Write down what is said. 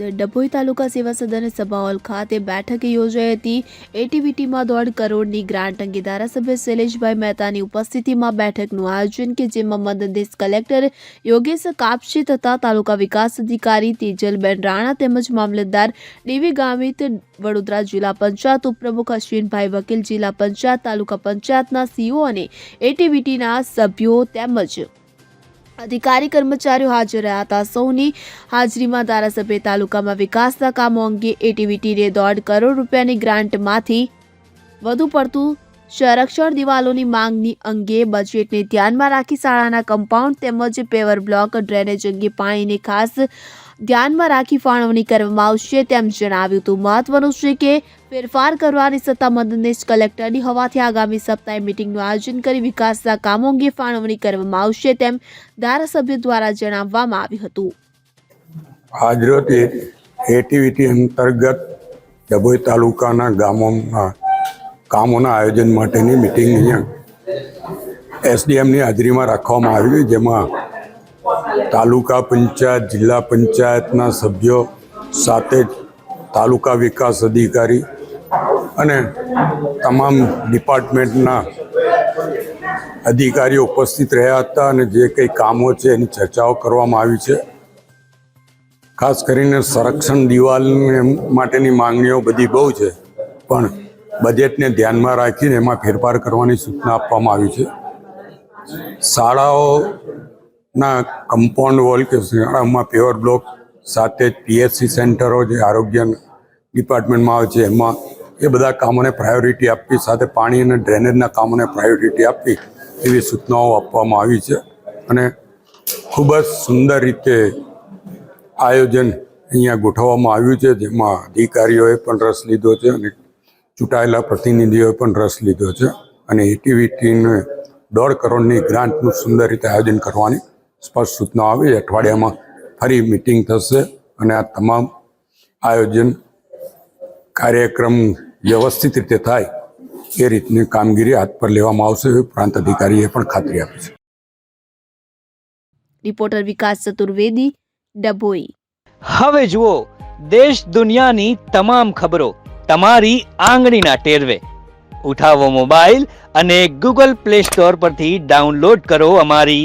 ડભોઈ તાલુકા સેવા સદન સભા હોલ ખાતે બેઠક યોજાઈ હતી. એટીવીટીમાં દોઢ કરોડની ગ્રાન્ટ અંગે ધારાસભ્ય શૈલેષભાઈ મહેતાની ઉપસ્થિતિમાં બેઠકનું આયોજન કે જેમાં મદદનીશ કલેક્ટર યોગેશ કાપશી તથા તાલુકા વિકાસ અધિકારી તેજલબેન રાણા તેમજ મામલતદાર ડીવી ગામિત વડોદરા જિલ્લા પંચાયત ઉપપ્રમુખ અશ્વિનભાઈ વકીલ જિલ્લા પંચાયત તાલુકા પંચાયતના સીઓ અને એટીવીટીના સભ્યો તેમજ અધિકારી કર્મચારીઓ હાજર રહ્યા હતા. સૌની હાજરીમાં ધારાસભ્ય તાલુકામાં વિકાસના કામો અંગે એટીવીટીને દોઢ કરોડ રૂપિયાની ગ્રાન્ટમાંથી વધુ પડતું સંરક્ષણ દિવાલોની માંગની અંગે બજેટને ધ્યાનમાં રાખી શાળાના કમ્પાઉન્ડ તેમજ પેવર બ્લોક ડ્રેનેજ અંગે પાણીની ખાસ ધ્યાનમાં રાખી ફાળવણી કરવામાં આવશે તેમ જણાવ્યું હતું. મહત્વનું છે કે ફેરફાર કરવાની સત્તા મદદનીશ કલેક્ટરની હોવાથી આગામી સપ્તાહે મિટિંગનું આયોજન કરી વિકાસના કામો અંગે ફાળવણી કરવામાં આવશે તેમ ધારાસભ્ય દ્વારા જણાવવામાં આવ્યું હતું. આજરોજ એટીવીટી અંતર્ગત ડભોઈ તાલુકાના ગામોમાં કામોના આયોજન માટેની મિટિંગ એસડીએમની હાજરીમાં રાખવામાં આવી જેમાં તાલુકા પંચાયત, જિલ્લા પંચાયતના સભ્યો સાથે તાલુકા વિકાસ અધિકારી અને તમામ ડિપાર્ટમેન્ટના અધિકારીઓ ઉપસ્થિત રહ્યા હતા અને જે કંઈ કામો છે એની ચર્ચાઓ કરવામાં આવી છે. ખાસ કરીને સંરક્ષણ દિવાલને માટેની માંગણીઓ બધી બહુ છે, પણ બજેટને ધ્યાનમાં રાખીને એમાં ફેરફાર કરવાની સૂચના આપવામાં આવી છે. શાળાઓના કમ્પાઉન્ડ વોલ કે શિયાળામાં પેવર બ્લોક સાથે જ પીએચસી સેન્ટરો જે આરોગ્ય ડિપાર્ટમેન્ટમાં આવે છે, એમાં એ બધા કામોને પ્રાયોરિટી આપવી, સાથે પાણી અને ડ્રેનેજના કામોને પ્રાયોરિટી આપવી, એવી સૂચનાઓ આપવામાં આવી છે. અને ખૂબ જ સુંદર રીતે આયોજન અહીંયા ગોઠવવામાં આવ્યું છે, જેમાં અધિકારીઓએ પણ રસ લીધો છે અને ચૂંટાયેલા પ્રતિનિધિઓએ પણ રસ લીધો છે. અને એટીવીટીને દોઢ કરોડની ગ્રાન્ટનું સુંદર રીતે આયોજન કરવાની સ્પષ્ટ સૂચનાઓ આવી. અઠવાડિયામાં ફરી મિટિંગ થશે અને આ તમામ આયોજન કાર્યક્રમ વ્યવસ્થિત રીતે થાય એ રીતની કામગીરી હાથ પર લેવામાં આવશે એવી પ્રાંત અધિકારીએ પણ ખાતરી આપી છે. રિપોર્ટર વિકાસ ચતુર્વેદી ડભોઈ. હવે જુઓ દેશ દુનિયાની તમામ ખબરો તમારી આંગળીના ટેરવે. ઉઠાવો મોબાઈલ અને ગૂગલ પ્લે સ્ટોર પરથી ડાઉનલોડ કરો અમારી